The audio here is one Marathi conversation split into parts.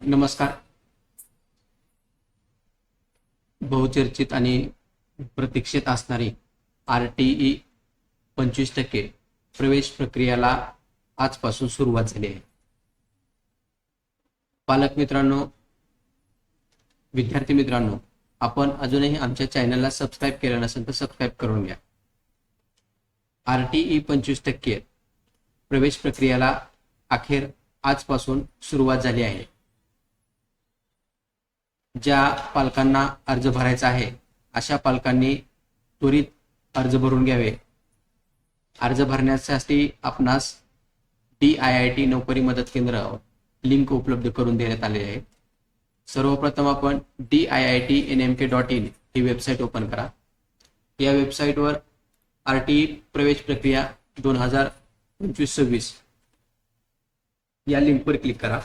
नमस्कार. बहुचर्चित आणि प्रतीक्षित असणारी आर टी ई पंचवीस टक्के प्रवेश प्रक्रियाला आजपासून सुरुवात झाली आहे. पालक मित्रांनो विद्यार्थी मित्रांनो आपण अजूनही आमच्या चॅनलला सबस्क्राईब केलं नसेल तर सबस्क्राईब करून घ्या. आर टी ई पंचवीस टक्के प्रवेश प्रक्रियाला अखेर आजपासून सुरुवात झाली आहे. ज्या पालकांना अर्ज भरायचा आहे अशा पालकांनी त्वरित अर्ज भरून घ्यावे. अर्ज भरण्यासाठी आपणास डी आय आय टी नोकरी मदत केंद्र लिंक उपलब्ध करून देण्यात आले आहे. सर्वप्रथम आपण D I I T N M K dot in he website open करा. या वेबसाईटवर आर टी प्रवेश प्रक्रिया दोन हजार पंचवीस सव्वीस. या लिंकवर क्लिक करा.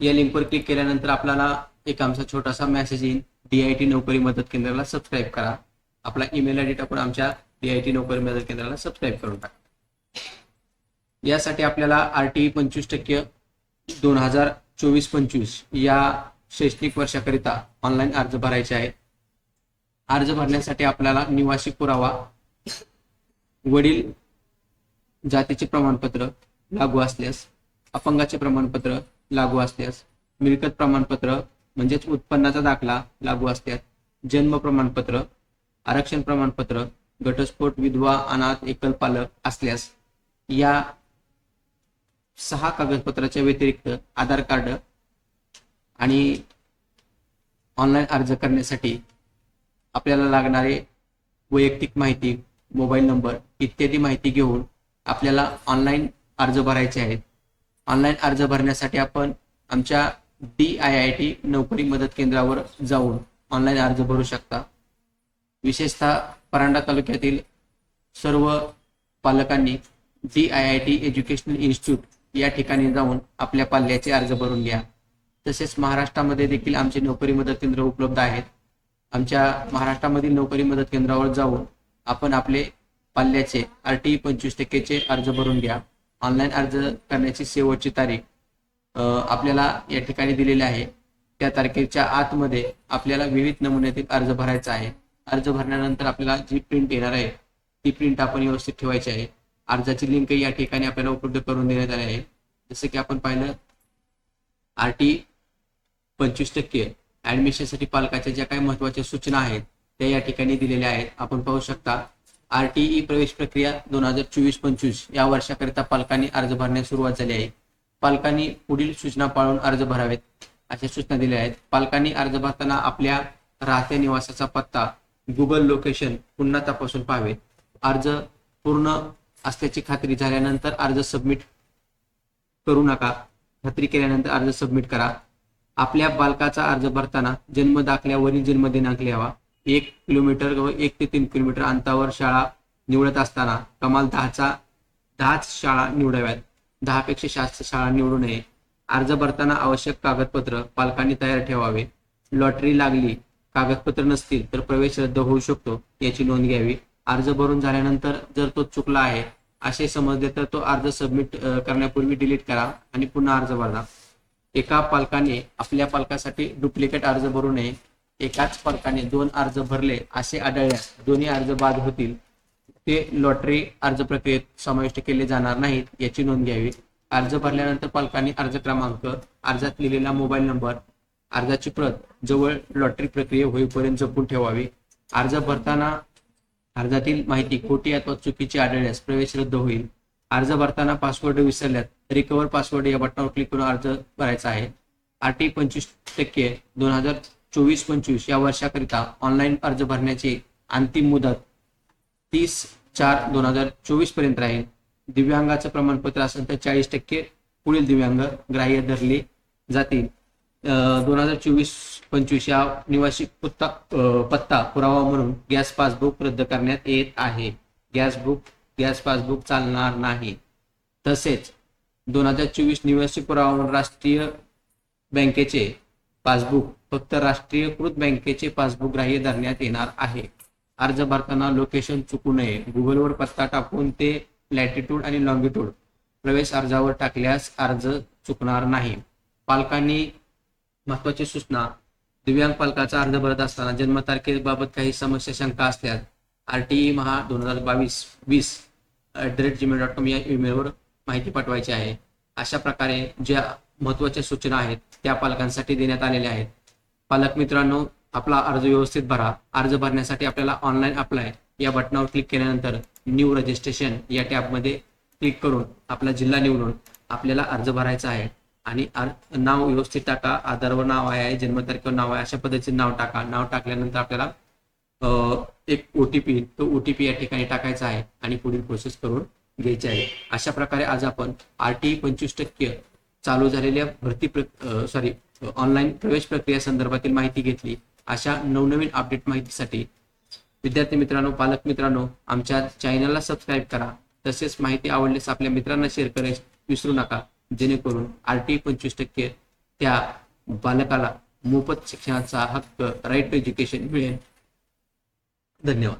या लिंकवर क्लिक केल्यानंतर आपल्याला एक आमचा छोटासा मेसेज येईल. डी आय टी नोकरी मदत केंद्राला सबस्क्राईब करा. आपला ईमेल आय डी टाकून आमच्या डी आय टी नोकरी मदत केंद्राला सबस्क्राईब करून टाका. यासाठी आपल्याला आर टी पंचवीस टक्के दोन हजार चोवीस पंचवीस या शैक्षणिक वर्षाकरिता ऑनलाईन अर्ज भरायचे आहे अर्ज भरण्यासाठी आपल्याला निवासी पुरावा वडील जातीचे प्रमाणपत्र लागू असल्यास अपंगाचे प्रमाणपत्र लागू असल्यास मिळकत प्रमाणपत्र म्हणजेच उत्पन्नाचा दाखला लागू असल्यास जन्म प्रमाणपत्र आरक्षण प्रमाणपत्र घटस्फोट विधवा अनाथ एकल पालक असल्यास या सहा कागदपत्राच्या व्यतिरिक्त आधार कार्ड आणि ऑनलाईन अर्ज करण्यासाठी आपल्याला लागणारे वैयक्तिक माहिती मोबाईल नंबर इत्यादी माहिती घेऊन आपल्याला ऑनलाईन अर्ज भरायचे आहेत. ऑनलाईन अर्ज भरण्यासाठी आपण आमच्या डी आय आय टी नोकरी मदत केंद्रावर जाऊन ऑनलाईन अर्ज भरू शकता. विशेषतः परांडा तालुक्यातील सर्व पालकांनी D I I T educational institute या ठिकाणी जाऊन आपल्या पाल्याचे अर्ज भरून घ्या. तसेच महाराष्ट्रामध्ये देखील आमचे नोकरी मदत केंद्र उपलब्ध आहेत. आमच्या महाराष्ट्रामधील नोकरी मदत केंद्रावर जाऊन आपण आपले पाल्याचे आर टी पंचवीस टक्केचे अर्ज भरून घ्या. ऑनलाईन अर्ज करण्याची शेवटची तारीख आपल्याला या ठिकाणी दिलेले आहे. त्या तारखेच्या आतमध्ये आपल्याला विविध नमुन्यातील अर्ज भरायचा आहे. अर्ज भरल्यानंतर आपल्याला जी प्रिंट येणार आहे ती प्रिंट आपण व्यवस्थित ठेवायची आहे. अर्जाची लिंक या ठिकाणी आपल्याला उपलब्ध करून देण्यात आली आहे. जसं की आपण पाहिलं आर टी पंचवीस टक्के ऍडमिशनसाठी पालकाच्या ज्या काही महत्त्वाच्या सूचना आहेत त्या या ठिकाणी दिलेल्या आहेत. आपण पाहू शकता आर टी ई प्रवेश प्रक्रिया दोन हजार चोवीस पंचवीस या वर्षाकरिता पालकांनी अर्ज भरण्यास सुरुवात झाली आहे. पालकांनी पुढील सूचना पाळून अर्ज भरावेत अशा सूचना दिल्या आहेत. पालकांनी अर्ज भरताना आपल्या राहत्या निवासाचा पत्ता गुगल लोकेशन पुन्हा तपासून पाहावेत अर्ज पूर्ण असल्याची खात्री झाल्यानंतर अर्ज सबमिट करू नका. खात्री केल्यानंतर अर्ज सबमिट करा. आपल्या बालकाचा अर्ज भरताना जन्म दाखल्यावरील जन्म दिनांक लिहावा. एक किलोमीटर व एक ते तीन किलोमीटर अंतावर शाळा निवडत असताना कमाल दहाचा दहाच शाळा निवडाव्यात. दहापेक्षा जास्त शाळा निवडू नये. अर्ज भरताना आवश्यक कागदपत्र पालकांनी तयार ठेवावे. लॉटरी लागली कागदपत्र नसतील तर प्रवेश रद्द होऊ शकतो याची नोंद घ्यावी. अर्ज भरून झाल्यानंतर जर तो चुकला आहे असे समजले तर तो अर्ज सबमिट करण्यापूर्वी डिलीट करा आणि पुन्हा अर्ज भरा एका पालकाने आपल्या पालकासाठी डुप्लिकेट अर्ज भरू नये. एकाच पालकाने दोन अर्ज भरले असे आढळल्यास दोन्ही अर्ज बाद होतील. ते लॉटरी अर्ज प्रक्रियेत समाविष्ट केले जाणार नाहीत याची नोंद घ्यावी. अर्ज भरल्यानंतर पालकांनी अर्ज क्रमांक अर्जात लिहिलेला मोबाईल नंबर अर्जाची प्रत जवळ लॉटरी प्रक्रिया होईपर्यंत जपून ठेवावी. अर्ज भरताना अर्जातील माहिती खोटी अथवा चुकीची आढळल्यास प्रवेश रद्द होईल. अर्ज भरताना पासवर्ड विसरल्यात रिकवर पासवर्ड या बटनावर क्लिक करून अर्ज भरायचा आहे. आर टी पंचवीस टक्के दोन हजार चोवीस पंचवीस या वर्षाकरिता ऑनलाईन अर्ज भरण्याची अंतिम मुदत तीस चार दोन हजार चोवीसपर्यंत राहील. दिव्यांगाचं प्रमाणपत्र असेल तर चाळीस टक्के पुढील दिव्यांग ग्राह्य धरले जातील. दोन हजार चोवीस पंचवीस या निवासी पत्ता पत्ता पुरावा म्हणून गॅस पासबुक रद्द करण्यात येत आहे. गॅस बुक गॅस पासबुक चालणार नाही. तसेच दोन हजार चोवीस निवासी पुरावा म्हणून राष्ट्रीय बँकेचे पासबुक फक्त राष्ट्रीयकृत बँकेचे पासबुक ग्राह्य धरण्यात येणार आहे. अर्ज भरताना लोकेशन चुकू नये. गुगलवर पत्ता टाकून ते लॅटिट्यूड आणि लॉंगिट्यूड प्रवेश अर्जावर टाकल्यास अर्ज चुकणार नाही. पालकांनी महत्वाची सूचना. दिव्यांग पालकाचा अर्ज भरत असताना जन्मतारखेबाबत काही समस्या शंका असल्यास आर टी ई महा दोन हजार बावीस वीस at the rate Gmail dot com या ईमेलवर माहिती पाठवायची आहे. अशा प्रकारे ज्या महत्त्वाच्या सूचना आहेत त्या पालकांसाठी देण्यात आलेल्या आहेत. पालक मित्रांनो आपला अर्ज व्यवस्थित भरा. अर्ज भरण्यासाठी आपल्याला ऑनलाईन अप्लाय या बटनावर क्लिक केल्यानंतर न्यू रजिस्ट्रेशन या टॅबमध्ये क्लिक करून आपला जिल्हा निवडून आपल्याला अर्ज भरायचा आहे. आणि नाव व्यवस्थित टाका. आधारवर नाव आहे जन्मतारखेवर नाव आहे अशा पद्धतीचे नाव टाका. नाव टाकल्यानंतर आपल्याला एक ओ टी पी तो ओ टी पी या ठिकाणी टाकायचा आहे आणि पुढील प्रोसेस करून घ्यायची आहे. अशा प्रकारे आज आपण आर टी पंचवीस टक्के चालू झालेल्या भरती सॉरी ऑनलाईन प्रवेश प्रक्रिया संदर्भातील माहिती घेतली. अशा नवनवीन अपडेट माहितीसाठी विद्यार्थी मित्रांनो पालक मित्रांनो आमच्या चॅनलला सबस्क्राईब करा. तसेच माहिती आवडल्यास आपल्या मित्रांना शेअर करायला विसरू नका. जेणेकरून आर टी पंचवीस टक्के त्या बालकाला मोफत शिक्षणाचा हक्क राईट टू एज्युकेशन मिळेल. धन्यवाद.